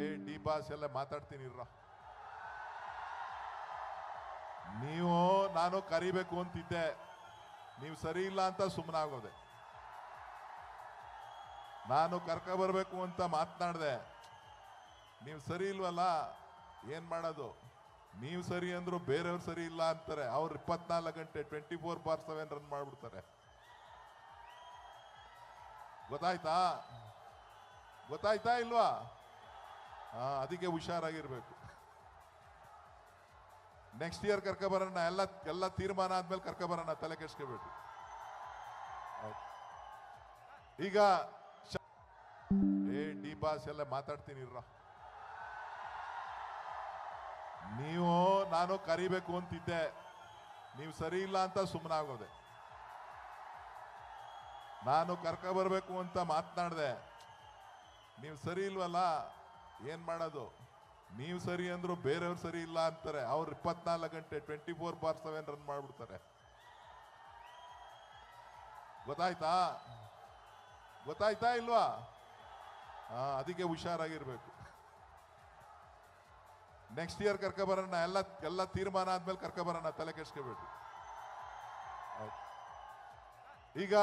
ಏ D boss ಎಲ್ಲ ಮಾತಾಡ್ತೀನಿ ಇರ್ರ. ನೀವು, ನಾನು ಕರಿಬೇಕು ಅಂತಿದ್ದೆ. ನೀವು ಸರಿ ಇಲ್ಲ ಅಂತ ಸುಮ್ಮನಾಗೋದೆ ನಾನು ಕರ್ಕ ಬರಬೇಕು ಅಂತ ಮಾತನಾಡ್ದೆ. ನೀವು ಸರಿ ಇಲ್ವಲ್ಲ, ಏನ್ ಮಾಡೋದು? ನೀವು ಸರಿ ಅಂದ್ರು ಬೇರೆಯವ್ರು ಸರಿ ಇಲ್ಲ ಅಂತಾರೆ. ಅವ್ರು ಇಪ್ಪತ್ನಾಲ್ಕು ಗಂಟೆ twenty four bar seven run ಮಾಡ್ಬಿಡ್ತಾರೆ. ಗೊತ್ತಾಯ್ತಾ? ಗೊತ್ತಾಯ್ತಾ ಇಲ್ವಾ? ಅದಕ್ಕೆ ಹುಷಾರಾಗಿರ್ಬೇಕು. ನೆಕ್ಸ್ಟ್ ಇಯರ್ ಕರ್ಕ ಬರೋಣ, ಎಲ್ಲ ಎಲ್ಲ ತೀರ್ಮಾನ ಆದ್ಮೇಲೆ ಕರ್ಕ ಬರೋಣ, ತಲೆ ಕೆಡ್ಸ್ಕೋಬೇಕು. ಈಗ ಏ ಡಿ ಬಾಸ್ ಎಲ್ಲ ಮಾತಾಡ್ತೀನಿ ಇರ್ರ. ನೀವು, ನಾನು ಕರಿಬೇಕು ಅಂತಿದ್ದೆ. ನೀವು ಸರಿ ಇಲ್ಲ ಅಂತ ಸುಮ್ಮನಾಗೋದೆ ನಾನು ಕರ್ಕ ಬರಬೇಕು ಅಂತ ಮಾತನಾಡಿದೆ. ನೀವು ಸರಿ ಇಲ್ವಲ್ಲ? ಏನ್ ಮಾಡೋದು? ನೀವು ಸರಿ ಅಂದ್ರು ಬೇರೆಯವ್ರು ಸರಿ ಇಲ್ಲ ಅಂತಾರೆ. ಅವ್ರು ಇಪ್ಪತ್ನಾಲ್ಕು ಗಂಟೆ twenty four bar seven run ಮಾಡ್ಬಿಡ್ತಾರೆ. ಗೊತ್ತಾಯ್ತಾ? ಗೊತ್ತಾಯ್ತಾ ಇಲ್ವಾ? ಹಾ, ಅದಕ್ಕೆ ಹುಷಾರಾಗಿರ್ಬೇಕು. ನೆಕ್ಸ್ಟ್ ಇಯರ್ ಕರ್ಕ ಬರೋಣ. ಎಲ್ಲ ಎಲ್ಲ ತೀರ್ಮಾನ ಆದ್ಮೇಲೆ ಕರ್ಕ ಬರೋಣ. ತಲೆ ಕೆಡ್ಸ್ಕೋಬೇಕು. ಈಗ